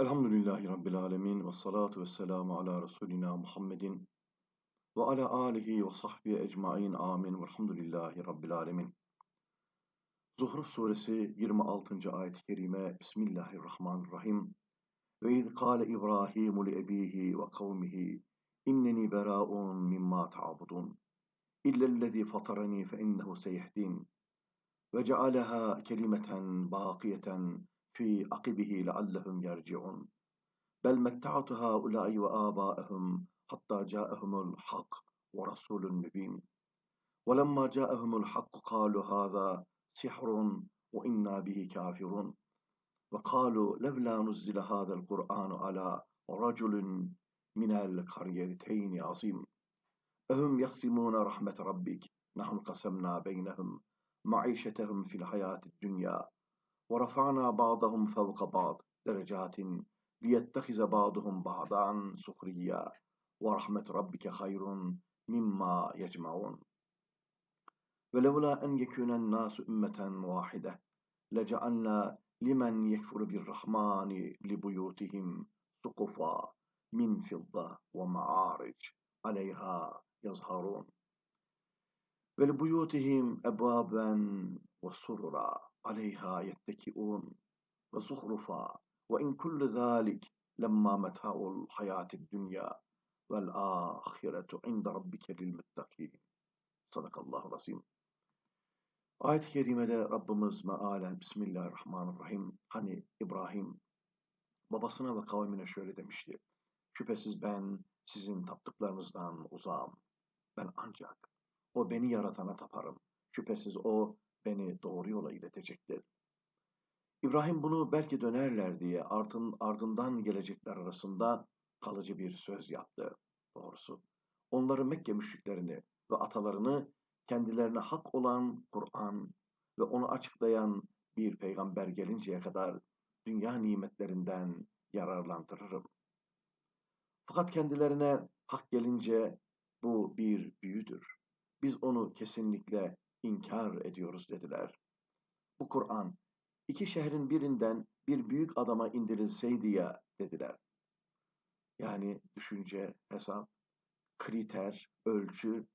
Ve salatu ve selamu ala Resulina Muhammedin ve ala alihi ve sahbihi ecmain amin velhamdülillahi Rabbil alemin. Zuhruf suresi 26. ayet-i kerime Bismillahirrahmanirrahim. Ve iz kâle İbrahimu li ebihi ve kavmihi inneni berâun mimma ta'budun illellezî fatarani fe innehu seyehdin ve cealeha kelimeten bâkiyeten في عقبه لعلهم يرجعون. بل متعت هؤلاء وآباءهم حتى جاءهم الحق ورسول مبين. ولما جاءهم الحق قالوا هذا سحر وإنا به كافرون. وقالوا لولا نزل هذا القرآن على رجل من القريتين عظيم. أهم يقسمون رحمة ربك؟ نحن قسمنا بينهم. معيشتهم في الحياة الدنيا وَرَفَعْنَا بَعْضَهُمْ فَوْقَ بَعْضٍ دَرَجَاتٍ لِيَتَّخِذَ بَعْضُهُمْ بَعْضًا سُخْرِيًّا وَرَحْمَةُ رَبِّكَ خَيْرٌ مِمَّا يَجْمَعُونَ ولولا أن يكون الناس أمة واحدة لجعلنا لمن يكفر بالرحمن لبيوتهم سقفا من فضة ومعارج عليها يظهرون ولبيوتهم أبوابا وسررا aleyha yettekiun ve zuhrufa ve in kullu zalik lemma meta'ul hayatid dünya vel ahiretu inde rabbike lil muttakin. Sadakallahu rasim. Ayet-i Kerime'de Rabbimiz mealen Bismillahirrahmanirrahim hani İbrahim babasına ve kavmine şöyle demişti. Şüphesiz ben sizin taptıklarınızdan uzağım. Ben ancak o beni yaratana taparım. Şüphesiz o beni doğru yola iletecektir. İbrahim bunu belki dönerler diye ardın, ardından gelecekler arasında kalıcı bir söz yaptı doğrusu. Onları Mekke müşriklerini ve atalarını kendilerine hak olan Kur'an ve onu açıklayan bir peygamber gelinceye kadar dünya nimetlerinden yararlandırırım. Fakat kendilerine hak gelince bu bir büyüdür. Biz onu kesinlikle inkar ediyoruz dediler. Bu Kur'an iki şehrin birinden bir büyük adama indirilseydi ya dediler. Yani düşünce, hesap, kriter, ölçü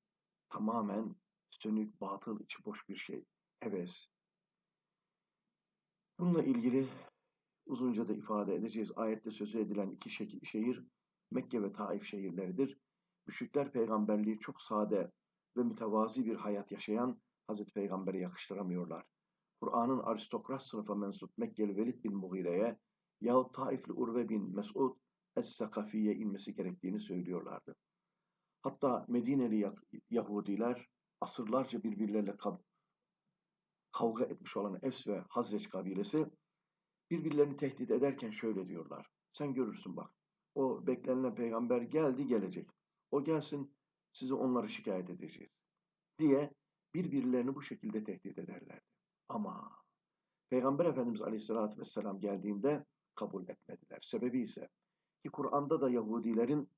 tamamen sönük, batıl, içi boş bir şey. Heves. Bununla ilgili uzunca da ifade edeceğiz. Ayette sözü edilen iki şehir Mekke ve Taif şehirleridir. Müşrikler peygamberliği çok sade ve mütevazi bir hayat yaşayan Hazreti Peygamber'e yakıştıramıyorlar. Kur'an'ın aristokrat sınıfa mensup Mekkeli Velid bin Mughire'ye yahut Taifli Urve bin Mesud Es-Sakafi'ye inmesi gerektiğini söylüyorlardı. Hatta Medineli Yahudiler asırlarca birbirleriyle kavga etmiş olan Efs ve Hazreç kabilesi birbirlerini tehdit ederken şöyle diyorlar. Sen görürsün bak. O beklenilen peygamber geldi gelecek. O gelsin sizi onları şikayet edeceğiz. Diye birbirlerini bu şekilde tehdit ederlerdi. Ama Peygamber Efendimiz Aleyhisselatü Vesselam geldiğinde kabul etmediler. Sebebi ise ki Kur'an'da da Yahudilerin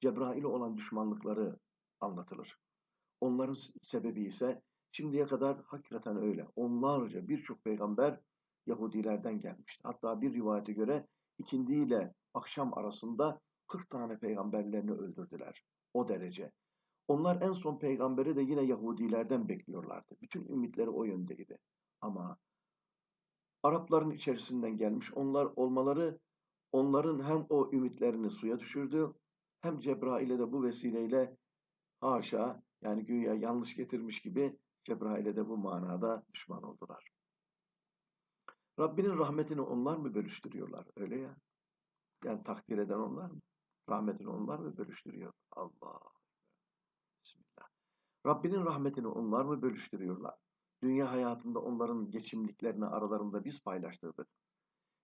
Cebrail'e olan düşmanlıkları anlatılır. Onların sebebi ise şimdiye kadar hakikaten öyle. Onlarca birçok peygamber Yahudilerden gelmişti. Hatta bir rivayete göre ikindi ile akşam arasında 40 tane peygamberlerini öldürdüler. O derece. Onlar en son peygamberi de yine Yahudilerden bekliyorlardı. Bütün ümitleri o yöndeydi. Ama Arapların içerisinden gelmiş onlar olmaları onların hem o ümitlerini suya düşürdü hem Cebrail'e de bu vesileyle haşa yani güya yanlış getirmiş gibi Cebrail'e de bu manada düşman oldular. Rabbinin rahmetini onlar mı bölüştürüyorlar? Öyle ya. Yani takdir eden onlar mı? Rahmetini onlar mı bölüştürüyor? Allah. Rabbinin rahmetini onlar mı bölüştürüyorlar? Dünya hayatında onların geçimliklerini aralarında biz paylaştırdık.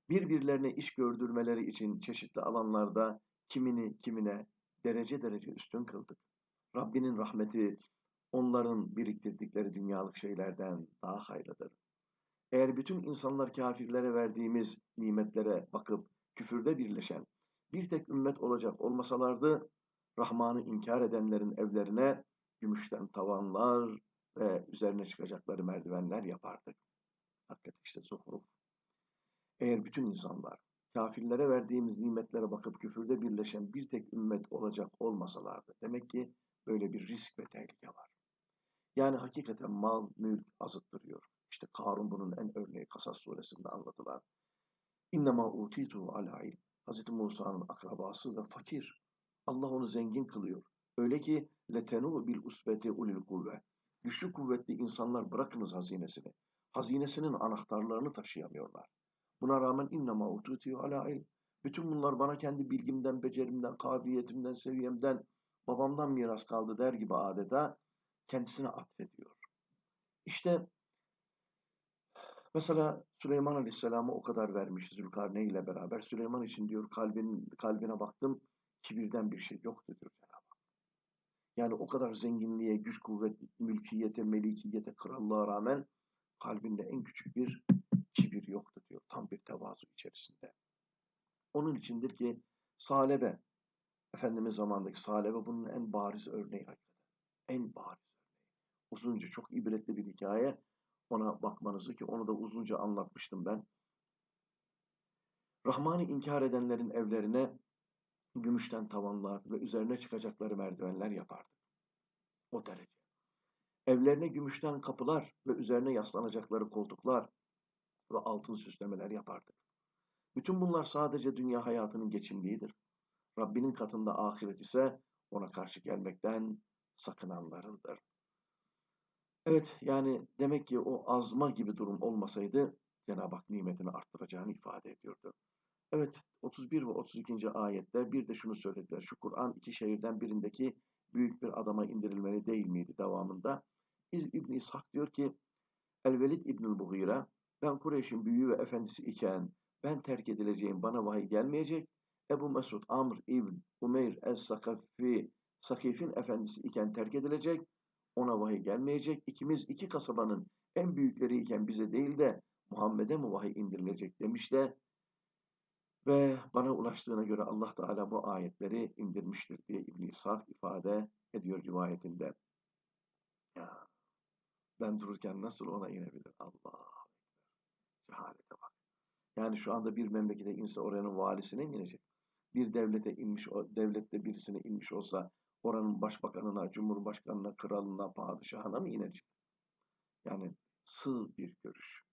Birbirlerine iş gördürmeleri için çeşitli alanlarda kimini kimine derece derece üstün kıldık. Rabbinin rahmeti onların biriktirdikleri dünyalık şeylerden daha hayırlıdır. Eğer bütün insanlar kafirlere verdiğimiz nimetlere bakıp küfürde birleşen bir tek ümmet olacak olmasalardı Rahman'ı inkar edenlerin evlerine gümüşten tavanlar ve üzerine çıkacakları merdivenler yapardık. Hakikaten işte zuhruf. Eğer bütün insanlar kafirlere verdiğimiz nimetlere bakıp küfürde birleşen bir tek ümmet olacak olmasalardı. Demek ki böyle bir risk ve tehlike var. Yani hakikaten mal, mülk azıttırıyor. İşte Karun bunun en örneği Kasas suresinde anlatılan. İnnemâ utitu ala ilm. Hz. Musa'nın akrabası ve fakir. Allah onu zengin kılıyor. Öyle ki letenu bil usbeti ulil kuvve. Güçlü kuvvetli insanlar bırakınız hazinesini. Hazinesinin anahtarlarını taşıyamıyorlar. Buna rağmen innema utitu ala ilm. Bütün bunlar bana kendi bilgimden, becerimden, kabiliyetimden, seviyemden, babamdan miras kaldı der gibi adeta kendisine atfediyor. İşte mesela Süleyman Aleyhisselam'a o kadar vermiş Zülkarneyn ile beraber. Süleyman için diyor kalbin, kalbine baktım kibirden bir şey yoktu diyor. Yani o kadar zenginliğe, güç, kuvvet, mülkiyete, melikiyete, krallığa rağmen kalbinde en küçük bir kibir yoktu diyor. Tam bir tevazu içerisinde. Onun içindir ki salebe, Efendimiz zamandaki salebe bunun en bariz örneği hakikaten. En bariz uzunca çok ibretli bir hikaye. Ona bakmanızı ki onu da uzunca anlatmıştım ben. Rahman'ı inkar edenlerin evlerine gümüşten tavanlar ve üzerine çıkacakları merdivenler yapardı. O derece. Evlerine gümüşten kapılar ve üzerine yaslanacakları koltuklar ve altın süslemeler yapardı. Bütün bunlar sadece dünya hayatının geçimliğidir. Rabbinin katında ahiret ise ona karşı gelmekten sakınanlarındır. Evet yani demek ki o azma gibi durum olmasaydı Cenab-ı Hak nimetini arttıracağını ifade ediyordu. Evet 31 ve 32. ayette bir de şunu söylediler. Şu Kur'an iki şehirden birindeki büyük bir adama indirilmeli değil miydi devamında? İbn İshak diyor ki Elvelid İbnül Buhira ben Kureyş'in büyüğü ve efendisi iken ben terk edileceğim bana vahiy gelmeyecek. Ebu Mesud Amr İbn Umeyr Es-Sakafi Sakif'in efendisi iken terk edilecek ona vahiy gelmeyecek. İkimiz iki kasabanın en büyükleri iken bize değil de Muhammed'e mi vahiy indirilecek demiş de ve bana ulaştığına göre Allah Teala bu ayetleri indirmiştir diye İbn İshak ifade ediyor rivayetinde. Ya ben dururken nasıl ona inebilir? Allah cehalete bak. Yani şu anda bir memlekete inse oranın valisine inecek? Bir devlete inmiş, devlette birisine inmiş olsa oranın başbakanına, cumhurbaşkanına, kralına, padişahına mı inecek? Yani sığ bir görüş.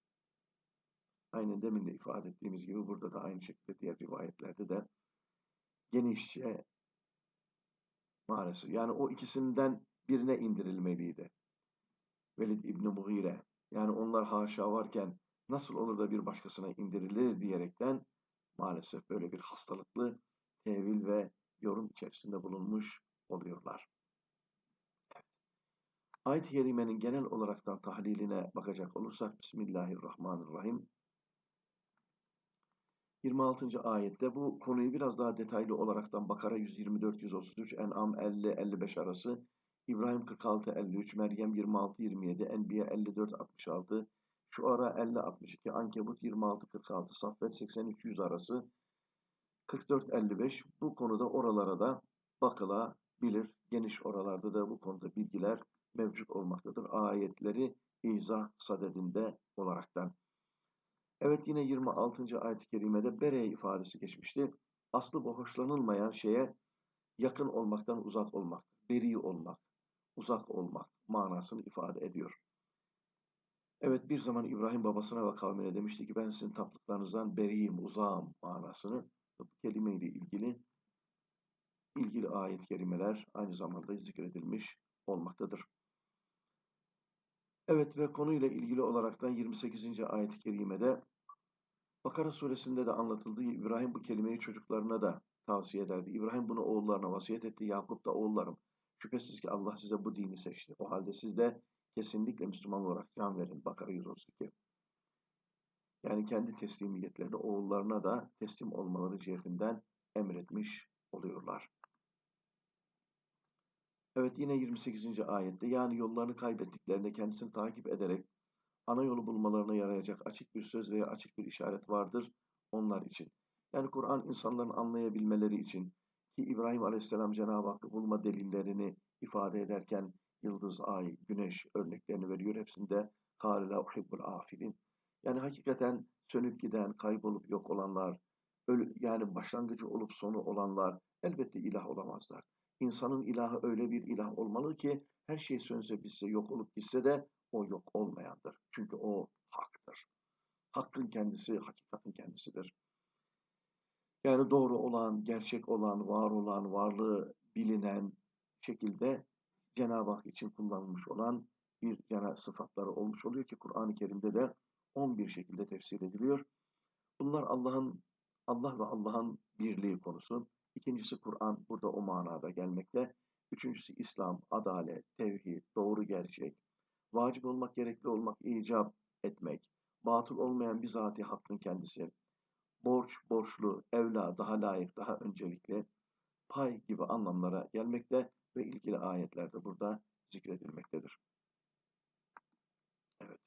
Aynı demin de ifade ettiğimiz gibi burada da aynı şekilde diğer rivayetlerde de genişçe maalesef. Yani o ikisinden birine indirilmeliydi. Velid İbni Muhire. Yani onlar haşa varken nasıl olur da bir başkasına indirilir diyerekten maalesef böyle bir hastalıklı tevil ve yorum içerisinde bulunmuş oluyorlar. Ayet-i Kerime'nin genel olaraktan tahliline bakacak olursak Bismillahirrahmanirrahim. 26. ayette bu konuyu biraz daha detaylı olaraktan Bakara 124-133, En'am 50-55 arası, İbrahim 46-53, Meryem 26-27, Enbiya 54-66, Şuara 50-62, Ankebut 26-46, Saffet 83-100 arası, 44-55 bu konuda oralara da bakıla bilir. Geniş oralarda da bu konuda bilgiler mevcut olmaktadır. Ayetleri izah sadedinde olaraktan. Evet yine 26. ayet-i kerimede bere ifadesi geçmişti. Aslı bu hoşlanılmayan şeye yakın olmaktan uzak olmak, beri olmak, uzak olmak manasını ifade ediyor. Evet bir zaman İbrahim babasına ve kavmine demişti ki ben sizin taptıklarınızdan beriyim, uzağım manasını kelimeyle ilgili ilgili ayet-i kerimeler aynı zamanda zikredilmiş olmaktadır. Evet ve konuyla ilgili olaraktan 28. ayet-i kerimede Bakara suresinde de anlatıldığı İbrahim bu kelimeyi çocuklarına da tavsiye ederdi. İbrahim bunu oğullarına vasiyet etti. Yakup da oğullarım. Şüphesiz ki Allah size bu dini seçti. O halde siz de kesinlikle Müslüman olarak can verin. Bakara 132. Yani kendi teslimiyetlerini oğullarına da teslim olmaları cihetinden emretmiş oluyorlar. Evet yine 28. ayette yani yollarını kaybettiklerinde kendisini takip ederek ana yolu bulmalarına yarayacak açık bir söz veya açık bir işaret vardır onlar için. Yani Kur'an insanların anlayabilmeleri için ki İbrahim Aleyhisselam Cenab-ı Hakk'ı bulma delillerini ifade ederken yıldız, ay, güneş örneklerini veriyor. Hepsinde kâle la uhibbul afilin. Yani hakikaten sönüp giden, kaybolup yok olanlar, ölü, yani başlangıcı olup sonu olanlar elbette ilah olamazlar. İnsanın ilahı öyle bir ilah olmalı ki her şey sönse bitse yok olup gitse de o yok olmayandır. Çünkü o haktır. Hakkın kendisi, hakikatin kendisidir. Yani doğru olan, gerçek olan, var olan, varlığı bilinen şekilde Cenab-ı Hak için kullanılmış olan bir cana sıfatları olmuş oluyor ki Kur'an-ı Kerim'de de 11 şekilde tefsir ediliyor. Bunlar Allah'ın Allah ve Allah'ın birliği konusu. İkincisi Kur'an burada o manada gelmekte. Üçüncüsü İslam, adalet, tevhid, doğru gerçek, vacip olmak, gerekli olmak, icap etmek, batıl olmayan bizatihi hakkın kendisi, borç, borçlu, evla, daha layık, daha öncelikli, pay gibi anlamlara gelmekte ve ilgili ayetlerde burada zikredilmektedir. Evet.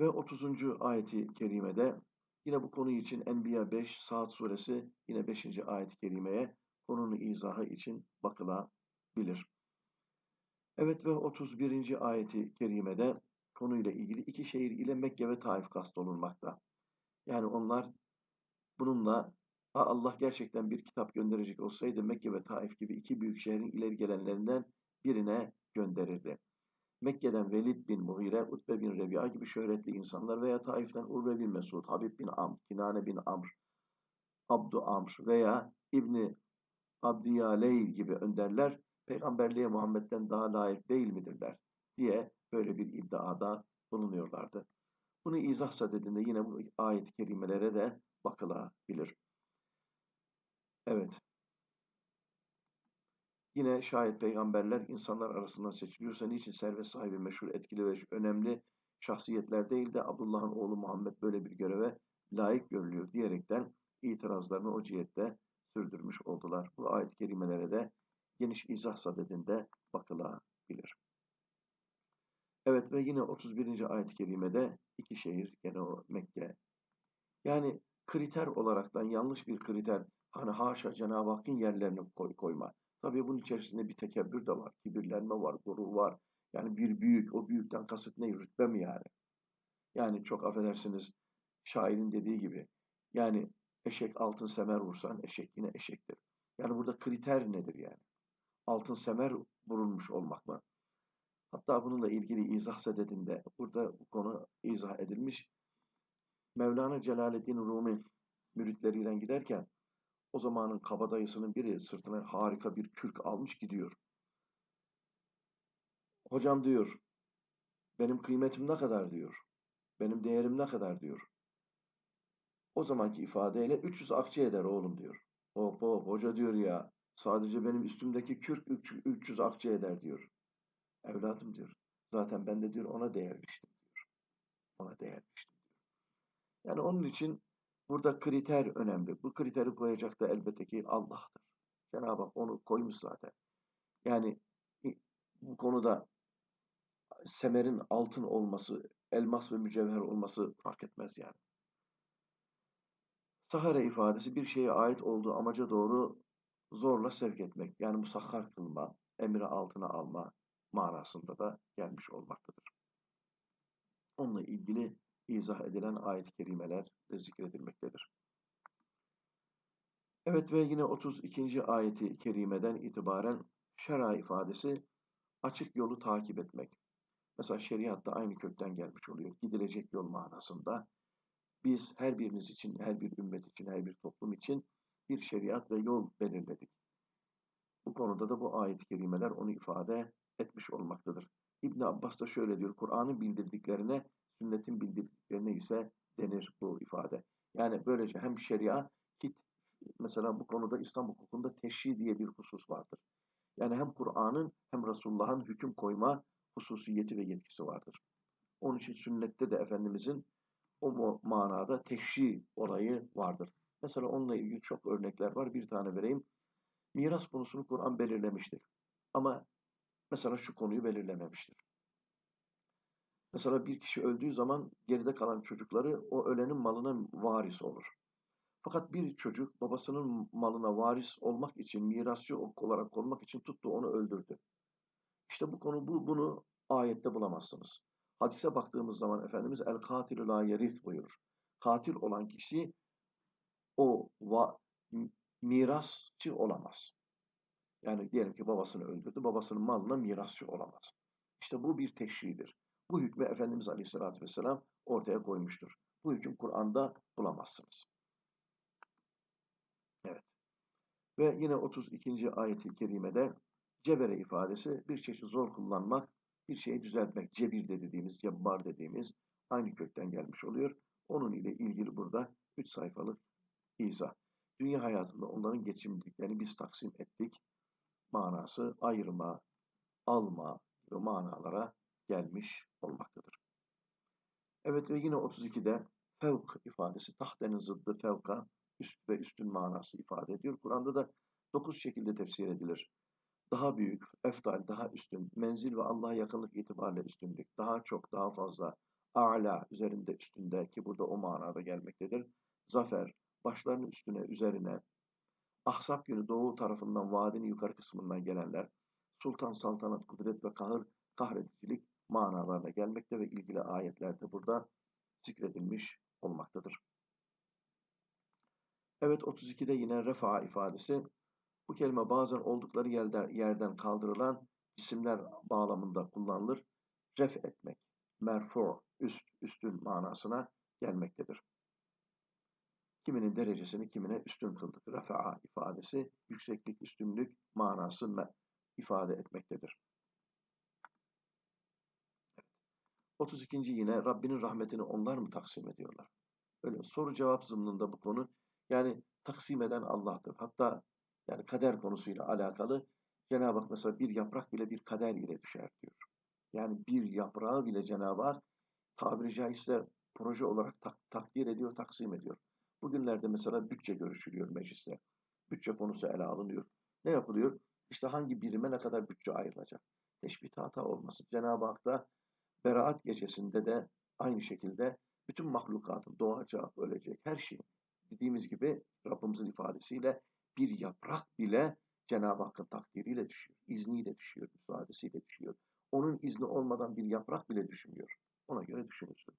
Ve 30. ayeti kerimede yine bu konu için Enbiya 5, Saat suresi yine 5. ayet-i kerimeye konunun izahı için bakılabilir. Evet ve 31. ayeti kerimede konuyla ilgili iki şehir ile Mekke ve Taif kastolunmakta. Yani onlar bununla Allah gerçekten bir kitap gönderecek olsaydı Mekke ve Taif gibi iki büyük şehrin ileri gelenlerinden birine gönderirdi. Mekke'den Velid bin Mughire, Utbe bin Rebi'a gibi şöhretli insanlar veya Taif'ten Urve bin Mesud, Habib bin Amr, Kinane bin Amr, Abdu Amr veya İbni Abdiyaleyl gibi önderler peygamberliğe Muhammed'den daha layık değil midirler diye böyle bir iddiada bulunuyorlardı. Bunu izah sadedinde yine bu ayet-i kerimelere de bakılabilir. Evet. Yine şayet peygamberler insanlar arasından seçiliyorsa niçin servet sahibi meşhur, etkili ve önemli şahsiyetler değil de Abdullah'ın oğlu Muhammed böyle bir göreve layık görülüyor diyerekten itirazlarını o cihette sürdürmüş oldular. Bu ayet-i kerimelere de geniş izah sadedinde bakılabilir. Evet ve yine 31. ayet-i kerimede iki şehir gene o Mekke. Yani kriter olaraktan yanlış bir kriter hani haşa Cenab-ı Hakk'ın yerlerini koy, koyma. Tabii bunun içerisinde bir tekebbür de var, kibirlenme var, gurur var. Yani bir büyük, o büyükten kasıt ne? Rütbe mi yani? Yani çok affedersiniz şairin dediği gibi. Yani eşek altın semer vursan eşek yine eşektir. Yani burada kriter nedir yani? Altın semer vurulmuş olmak mı? Hatta bununla ilgili izah sededinde burada bu konu izah edilmiş. Mevlana Celaleddin Rumi müritleriyle giderken o zamanın kabadayısının biri sırtına harika bir kürk almış gidiyor. Hocam diyor, benim kıymetim ne kadar diyor. Benim değerim ne kadar diyor. O zamanki ifadeyle 300 akçe eder oğlum diyor. Hop hop hoca diyor ya sadece benim üstümdeki kürk 300 akçe eder diyor. Evladım diyor. Zaten ben de diyor ona değer biçtim diyor. Ona değer biçtim diyor. Yani onun için burada kriter önemli. Bu kriteri koyacak da elbette ki Allah'tır. Cenab-ı Hak onu koymuş zaten. Yani bu konuda semerin altın olması, elmas ve mücevher olması fark etmez yani. Sahara ifadesi bir şeye ait olduğu amaca doğru zorla sevk etmek. Yani musahhar kılma, emri altına alma manasında da gelmiş olmaktadır. Onunla ilgili izah edilen ayet-i kerimeler de zikredilmektedir. Evet ve yine 32. ayeti kerimeden itibaren şera ifadesi açık yolu takip etmek. Mesela şeriatta aynı kökten gelmiş oluyor. Gidilecek yol manasında. Biz her biriniz için, her bir ümmet için, her bir toplum için bir şeriat ve yol belirledik. Bu konuda da bu ayet-i kerimeler onu ifade etmiş olmaktadır. İbn Abbas da şöyle diyor, Kur'an'ın bildirdiklerine, sünnetin bildirdiklerine ise denir bu ifade. Yani böylece hem şeria, ki mesela bu konuda İslam hukukunda teşri diye bir husus vardır. Yani hem Kur'an'ın hem Resulullah'ın hüküm koyma hususiyeti ve yetkisi vardır. Onun için sünnette de Efendimizin o manada teşri olayı vardır. Mesela onunla ilgili çok örnekler var. Bir tane vereyim. Miras konusunu Kur'an belirlemiştir. Ama mesela şu konuyu belirlememiştir. Mesela bir kişi öldüğü zaman geride kalan çocukları o ölenin malına varis olur. Fakat bir çocuk babasının malına varis olmak için, mirasçı olarak olmak için tuttu onu öldürdü. İşte bu konu bu bunu ayette bulamazsınız. Hadise baktığımız zaman Efendimiz el katilü la yerith buyurur. Katil olan kişi o va, mirasçı olamaz. Yani diyelim ki babasını öldürdü, babasının malına mirasçı olamaz. İşte bu bir teşridir. Bu hükmü Efendimiz Aleyhisselatü Vesselam ortaya koymuştur. Bu hüküm Kur'an'da bulamazsınız. Evet. Ve yine 32. ayet-i kerimede cebere ifadesi bir çeşit zor kullanmak, bir şeyi düzeltmek, cebir de dediğimiz, cebbar dediğimiz aynı kökten gelmiş oluyor. Onun ile ilgili burada 3 sayfalık izah. Dünya hayatında onların geçimliliklerini biz taksim ettik. Manası ayırma, alma gibi manalara gelmiş olmaktadır. Evet ve yine 32'de fevk ifadesi, tahtenin zıddı fevka, üst ve üstün manası ifade ediyor. Kur'an'da da 9 şekilde tefsir edilir. Daha büyük, eftal, daha üstün, menzil ve Allah'a yakınlık itibariyle üstünlük, daha çok, daha fazla, a'la, üzerinde, üstünde ki burada o manada gelmektedir. Zafer, başlarının üstüne, üzerine, ahsap günü doğu tarafından vadinin yukarı kısmından gelenler, sultan, saltanat, kudret ve kahır, kahredicilik manalarına gelmekte ve ilgili ayetlerde burada zikredilmiş olmaktadır. Evet 32'de yine refa ifadesi. Bu kelime bazen oldukları yerden, kaldırılan isimler bağlamında kullanılır. Ref etmek, merfu, üst, üstün manasına gelmektedir. Kiminin derecesini kimine üstün kıldık. Refa'a ifadesi yükseklik, üstünlük manası ifade etmektedir. 32. yine Rabbinin rahmetini onlar mı taksim ediyorlar? Öyle soru cevap zımnında bu konu. Yani taksim eden Allah'tır. Hatta yani kader konusuyla alakalı Cenab-ı Hak mesela bir yaprak bile bir kader ile düşer diyor. Yani bir yaprağı bile Cenab-ı Hak tabiri caizse proje olarak tak, takdir ediyor, taksim ediyor. Bugünlerde mesela bütçe görüşülüyor mecliste. Bütçe konusu ele alınıyor. Ne yapılıyor? İşte hangi birime ne kadar bütçe ayrılacak? Teşbih hata olmasın. Cenab-ı Hak da Beraat gecesinde de aynı şekilde bütün mahlukatın doğacak, ölecek her şey dediğimiz gibi Rabbimizin ifadesiyle bir yaprak bile Cenab-ı Hakk'ın takdiriyle düşüyor, izniyle düşüyor, müsaadesiyle düşüyor. Onun izni olmadan bir yaprak bile düşmüyor. Ona göre düşünürsün.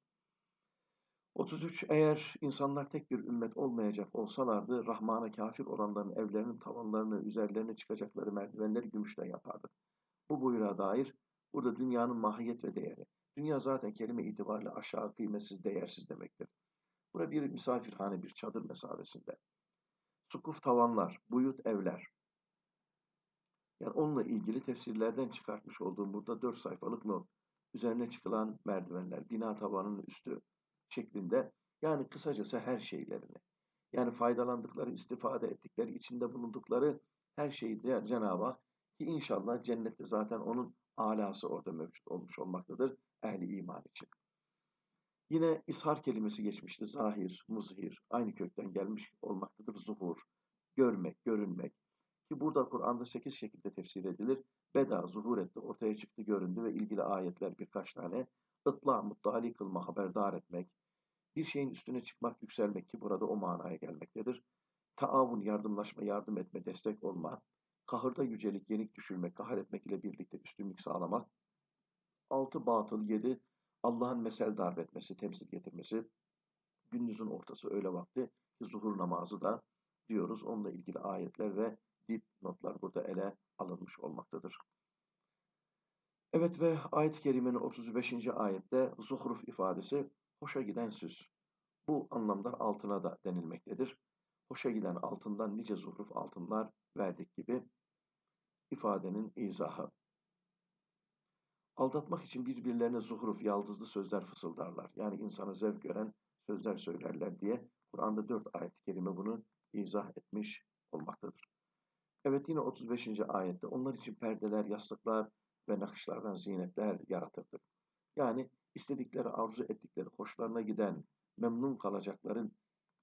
33. Eğer insanlar tek bir ümmet olmayacak olsalardı, Rahman'a kafir olanların evlerinin tavanlarını, üzerlerine çıkacakları merdivenleri gümüşten yapardık. Bu buyruğa dair burada dünyanın mahiyet ve değeri. Dünya zaten kelime itibariyle aşağı kıymetsiz, değersiz demektir. Burada bir misafirhane, bir çadır mesafesinde. Sukuf tavanlar, buyut evler. Yani onunla ilgili tefsirlerden çıkartmış olduğum burada dört sayfalık not. Üzerine çıkılan merdivenler, bina tavanının üstü şeklinde. Yani kısacası her şeylerini. Yani faydalandıkları, istifade ettikleri, içinde bulundukları her şeyi Cenab-ı Hak ki inşallah cennette zaten onun alası orada mevcut olmuş olmaktadır ehli iman için. Yine ishar kelimesi geçmişti. Zahir, muzhir, aynı kökten gelmiş olmaktadır. Zuhur, görmek, görünmek. Ki burada Kur'an'da sekiz şekilde tefsir edilir. Beda, zuhur etti, ortaya çıktı, göründü ve ilgili ayetler birkaç tane. Itla, muttali kılma, haberdar etmek. Bir şeyin üstüne çıkmak, yükselmek ki burada o manaya gelmektedir. Taavun, yardımlaşma, yardım etme, destek olma. Kahırda yücelik, yenik düşürmek, kahır etmek ile birlikte üstünlük sağlamak. Altı batıl, yedi Allah'ın mesel darp etmesi, temsil getirmesi. Gündüzün ortası öyle vakti zuhur namazı da diyoruz. Onunla ilgili ayetler ve dip notlar burada ele alınmış olmaktadır. Evet ve ayet-i kerimenin 35. ayette zuhruf ifadesi hoşa giden süs. Bu anlamda altına da denilmektedir. Hoşa giden altından nice zuhruf altınlar verdik gibi ifadenin izahı. Aldatmak için birbirlerine zuhruf, yaldızlı sözler fısıldarlar. Yani insana zevk gören sözler söylerler diye Kur'an'da dört ayet-i kerime bunu izah etmiş olmaktadır. Evet yine 35. ayette onlar için perdeler, yastıklar ve nakışlardan zinetler yaratırdık. Yani istedikleri, arzu ettikleri, hoşlarına giden, memnun kalacakların,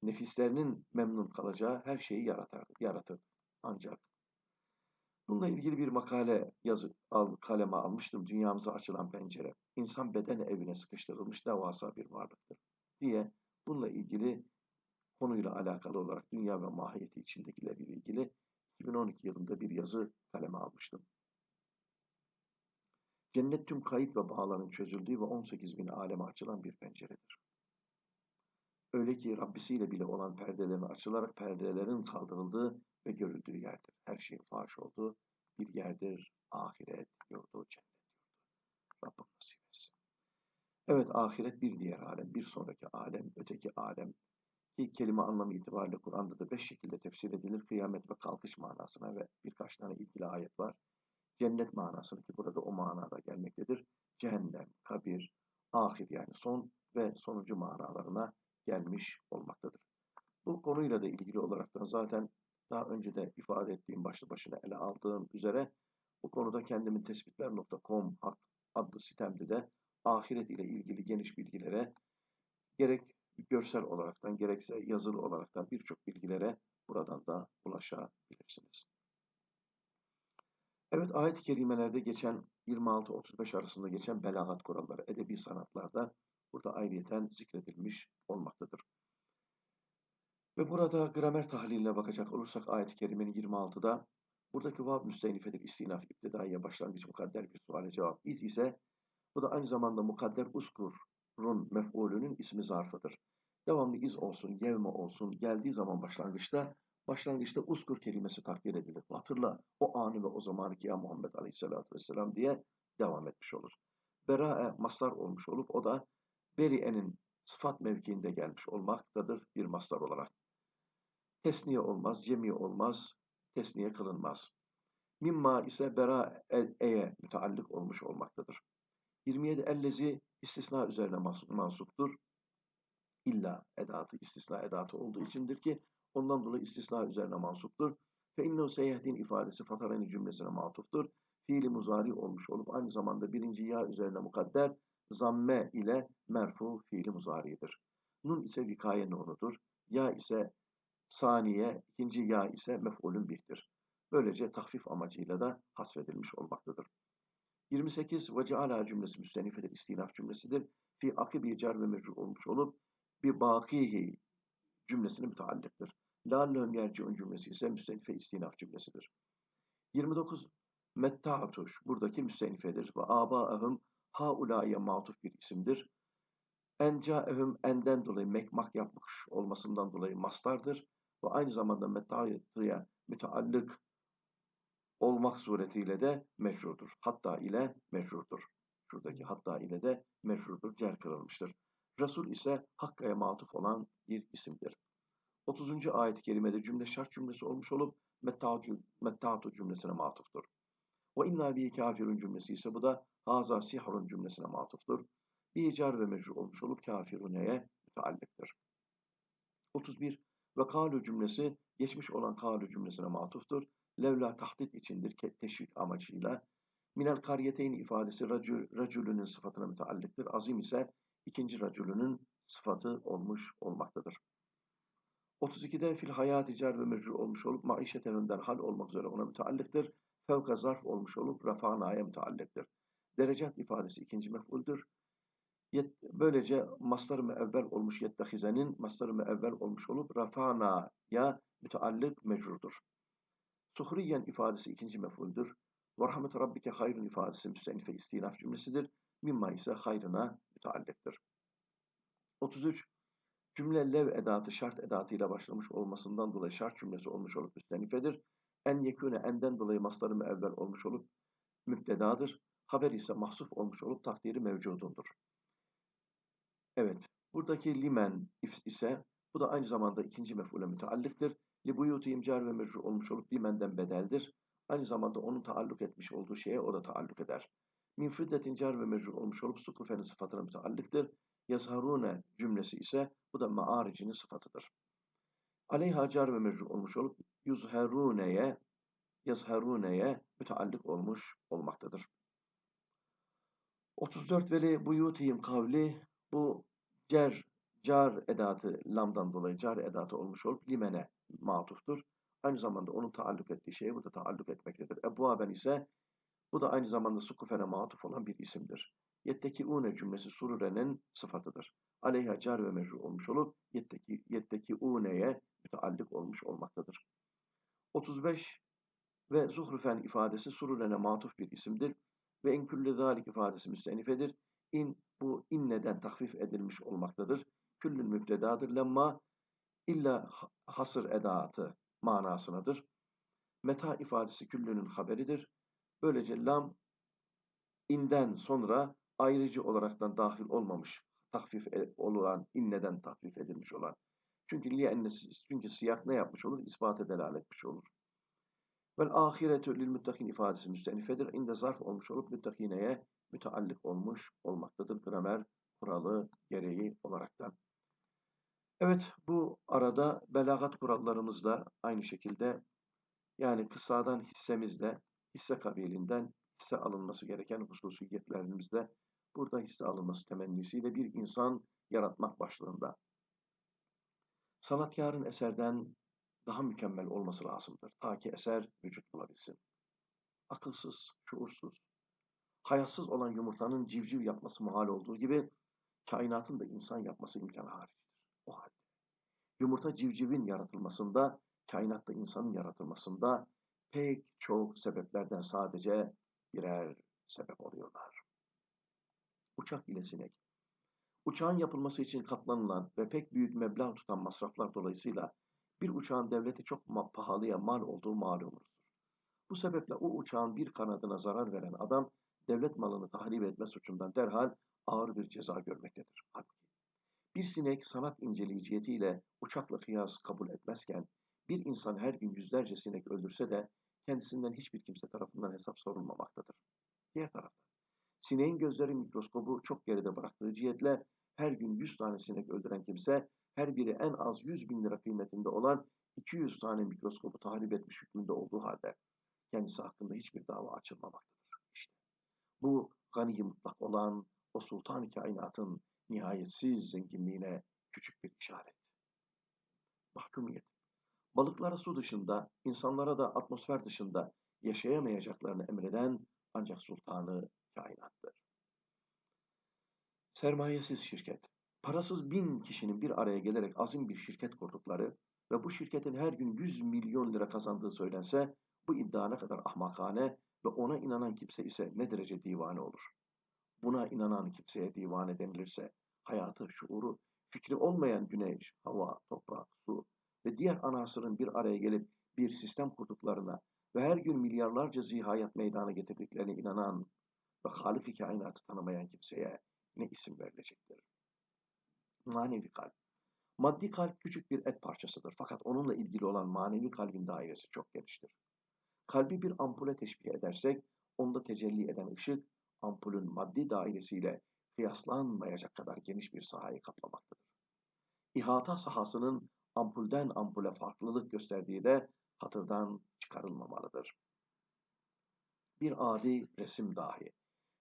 nefislerinin memnun kalacağı her şeyi yaratırdık. yaratırdık. Ancak Bununla ilgili bir makale yazı al, kaleme almıştım. Dünyamıza açılan pencere. İnsan beden evine sıkıştırılmış devasa bir varlıktır diye bununla ilgili konuyla alakalı olarak dünya ve mahiyeti içindekilerle ilgili 2012 yılında bir yazı kaleme almıştım. Cennet tüm kayıt ve bağların çözüldüğü ve 18 bin aleme açılan bir penceredir. Öyle ki Rabbisiyle bile olan perdelerin açılarak perdelerin kaldırıldığı ve görüldüğü yerdir. Her şeyin faş olduğu bir yerdir. Ahiret yurdu, cennet yurdu. Rabbim nasip etsin. Evet ahiret bir diğer alem, bir sonraki alem, öteki alem. Ki kelime anlamı itibariyle Kur'an'da da beş şekilde tefsir edilir. Kıyamet ve kalkış manasına ve birkaç tane ilgili ayet var. Cennet manasını ki burada o manada gelmektedir. Cehennem, kabir, ahir yani son ve sonuncu manalarına gelmiş olmaktadır. Bu konuyla da ilgili olarak da zaten daha önce de ifade ettiğim başlı başına ele aldığım üzere bu konuda kendimin tespitler.com adlı sitemde de ahiret ile ilgili geniş bilgilere gerek görsel olaraktan gerekse yazılı olaraktan birçok bilgilere buradan da ulaşabilirsiniz. Evet ayet-i kerimelerde geçen 26-35 arasında geçen belagat kuralları edebi sanatlarda burada ayrıyeten zikredilmiş olmaktadır. Ve burada gramer tahliline bakacak olursak ayet-i kerimenin 26'da buradaki vav müstenifedir istinaf iptidaiye başlangıç mukadder bir suale cevap. İz ise bu da aynı zamanda mukadder uskurun mef'ulünün ismi zarfıdır. Devamlı iz olsun, yevme olsun geldiği zaman başlangıçta başlangıçta uskur kelimesi takdir edilir. Hatırla o anı ve o zamanı ki ya Muhammed Aleyhisselatü Vesselam diye devam etmiş olur. Bera'e maslar olmuş olup o da beri'enin sıfat mevkiinde gelmiş olmaktadır bir maslar olarak. Tesniye olmaz, cemi olmaz, tesniye kılınmaz. Mimma ise bera'e'ye müteallık olmuş olmaktadır. 27 ellezi istisna üzerine mansuptur. İlla edatı, istisna edatı olduğu içindir ki ondan dolayı istisna üzerine mansuptur. Fe innehu seyyehtin ifadesi fatarani cümlesine matuftur. Fiili muzari olmuş olup aynı zamanda birinci ya üzerine mukadder zamme ile merfu fiili muzaridir. Nun ise vikaye nunudur. Ya ise saniye, ikinci ya ise mef'ulün bihtir. Böylece tahfif amacıyla da hasfedilmiş olmaktadır. 28 ve ceala cümlesi müstenifedir, istinaf cümlesidir. Fi akibi cer ve mecrur olmuş olup bir bakihi cümlesine müteallıktır. Lallehum yerciun cümlesi ise müstenife istinaf cümlesidir. 29 metta'tuş buradaki müstenifedir ve abaehum haulâye matuf bir isimdir. Encaehum enden dolayı mekmak yapmış olmasından dolayı mastardır ve aynı zamanda metta'ya müteallık olmak suretiyle de meşrudur. Hatta ile meşrudur. Şuradaki hatta ile de meşrudur, cer kırılmıştır. Resul ise Hakka'ya matuf olan bir isimdir. 30. ayet-i kerimede cümle şart cümlesi olmuş olup mettatu cümlesine matuftur. Ve inna bi kafirun cümlesi ise bu da haza sihrun cümlesine matuftur. Bir car ve mecrur olmuş olup kafiruneye müteallıktır. 31. Ve kalu cümlesi geçmiş olan kalu cümlesine matuftur. Levla tahdit içindir teşvik amacıyla. Minel kariyeteyn ifadesi racül, racülünün sıfatına müteallıktır. Azim ise ikinci racülünün sıfatı olmuş olmaktadır. 32'de fil hayat car ve mecrur olmuş olup maişet evimden hal olmak üzere ona müteallıktır. Fevka zarf olmuş olup rafanaya müteallıktır. Derecat ifadesi ikinci mef'uldür. Yet, böylece mastar evvel olmuş yettehizenin mastar evvel olmuş olup rafanaya müteallık mecrurdur. Suhriyen ifadesi ikinci mef'uldür. Ve rahmet rabbike hayrun ifadesi müstenife istinaf cümlesidir. Mimma ise hayrına müteallıktır. 33. Cümle lev edatı şart edatıyla başlamış olmasından dolayı şart cümlesi olmuş olup müstenifedir. En yekûne enden dolayı mastarı evvel olmuş olup müptedadır. Haber ise mahsuf olmuş olup takdiri mevcudundur. Evet, buradaki limen ise bu da aynı zamanda ikinci mef'ule müteallıktır. Li buyutu imcar ve mecrur olmuş olup limenden bedeldir. Aynı zamanda onun taalluk etmiş olduğu şeye o da taalluk eder. Min fiddetin car ve mecrur olmuş olup sukufenin sıfatına müteallıktır. Yazharune cümlesi ise bu da maaricinin sıfatıdır. Aleyha car ve mecrur olmuş olup yuzheruneye yazheruneye müteallık olmuş olmaktadır. 34 veli buyutihim kavli bu cer car edatı lamdan dolayı car edatı olmuş olup limene matuftur. Aynı zamanda onun taalluk ettiği şeye bu da taalluk etmektedir. Ebu Aben ise bu da aynı zamanda sukufene matuf olan bir isimdir. Yetteki une cümlesi sururenin sıfatıdır. Aleyha car ve mecru olmuş olup yetteki, yetteki uneye müteallik olmuş olmaktadır. 35 ve zuhrufen ifadesi sururene matuf bir isimdir. Ve en külle zalik ifadesi müstenifedir. İn bu inneden tahfif edilmiş olmaktadır. küllün mübtedadır. Lemma illa hasır edatı manasınadır. Meta ifadesi küllünün haberidir. Böylece lam inden sonra ayrıcı olaraktan dahil olmamış, tahfif e, olan, inneden tahfif edilmiş olan. Çünkü liye ennesi, çünkü siyah ne yapmış olur? İspata delalet etmiş olur. Vel ahiretü lil muttakin ifadesi müstenifedir. İnde zarf olmuş olup müttakineye müteallik olmuş olmaktadır. Gramer kuralı gereği olaraktan. Evet bu arada belagat kurallarımız da aynı şekilde yani kısadan hissemizde hisse kabilinden hisse alınması gereken hususiyetlerimizde burada hisse alınması temennisiyle bir insan yaratmak başlığında. Sanatkarın eserden daha mükemmel olması lazımdır. Ta ki eser vücut bulabilsin. Akılsız, şuursuz, hayatsız olan yumurtanın civciv yapması muhal olduğu gibi kainatın da insan yapması imkanı haricidir. O halde. Yumurta civcivin yaratılmasında, kainatta insanın yaratılmasında pek çok sebeplerden sadece birer sebep oluyorlar. Uçak ile sinek. Uçağın yapılması için katlanılan ve pek büyük meblağ tutan masraflar dolayısıyla bir uçağın devlete çok pahalıya mal olduğu malumdur. Bu sebeple o uçağın bir kanadına zarar veren adam devlet malını tahrip etme suçundan derhal ağır bir ceza görmektedir. Bir sinek sanat inceleyiciyetiyle uçakla kıyas kabul etmezken bir insan her gün yüzlerce sinek öldürse de kendisinden hiçbir kimse tarafından hesap sorulmamaktadır. Diğer tarafta sineğin gözleri mikroskobu çok geride bıraktığı cihetle her gün 100 tane sinek öldüren kimse her biri en az 100 bin lira kıymetinde olan 200 tane mikroskobu tahrip etmiş hükmünde olduğu halde kendisi hakkında hiçbir dava açılmamaktadır. İşte bu gani mutlak olan o sultan-ı kainatın nihayetsiz zenginliğine küçük bir işaret. Mahkumiyet. Balıklara su dışında, insanlara da atmosfer dışında yaşayamayacaklarını emreden ancak sultanı kainattır. Sermayesiz şirket. Parasız bin kişinin bir araya gelerek azim bir şirket kurdukları ve bu şirketin her gün 100 milyon lira kazandığı söylense bu iddia ne kadar ahmakane ve ona inanan kimse ise ne derece divane olur. Buna inanan kimseye divane denilirse hayatı, şuuru, fikri olmayan güneş, hava, toprak, su ve diğer anasırın bir araya gelip bir sistem kurduklarına ve her gün milyarlarca zihayat meydana getirdiklerine inanan ve Halik-i kainatı tanımayan kimseye ne isim verilecektir? Manevi kalp. Maddi kalp küçük bir et parçasıdır fakat onunla ilgili olan manevi kalbin dairesi çok geniştir. Kalbi bir ampule teşbih edersek, onda tecelli eden ışık, ampulün maddi dairesiyle kıyaslanmayacak kadar geniş bir sahayı kaplamaktadır. İhata sahasının ampulden ampule farklılık gösterdiği de hatırdan çıkarılmamalıdır. Bir adi resim dahi,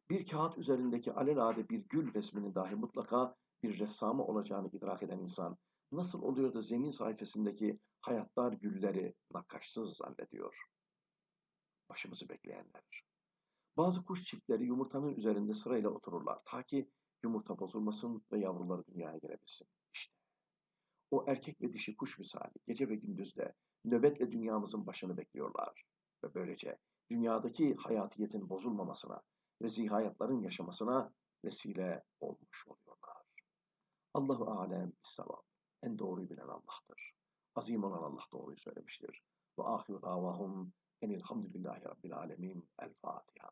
bir kağıt üzerindeki alelade bir gül resminin dahi mutlaka bir ressamı olacağını idrak eden insan, nasıl oluyor da zemin sayfasındaki hayatlar gülleri nakkaşsız zannediyor? Başımızı bekleyenler. Bazı kuş çiftleri yumurtanın üzerinde sırayla otururlar ta ki yumurta bozulmasın ve yavruları dünyaya gelebilsin. O erkek ve dişi kuş misali gece ve gündüzde nöbetle dünyamızın başını bekliyorlar ve böylece dünyadaki hayatiyetin bozulmamasına ve zihayatların yaşamasına vesile olmuş oluyorlar. Allahu alem sevap. En doğruyu bilen Allah'tır. Azim olan Allah doğruyu söylemiştir. Ve ahiru davahum enilhamdülillahi rabbil alemin. El Fatiha.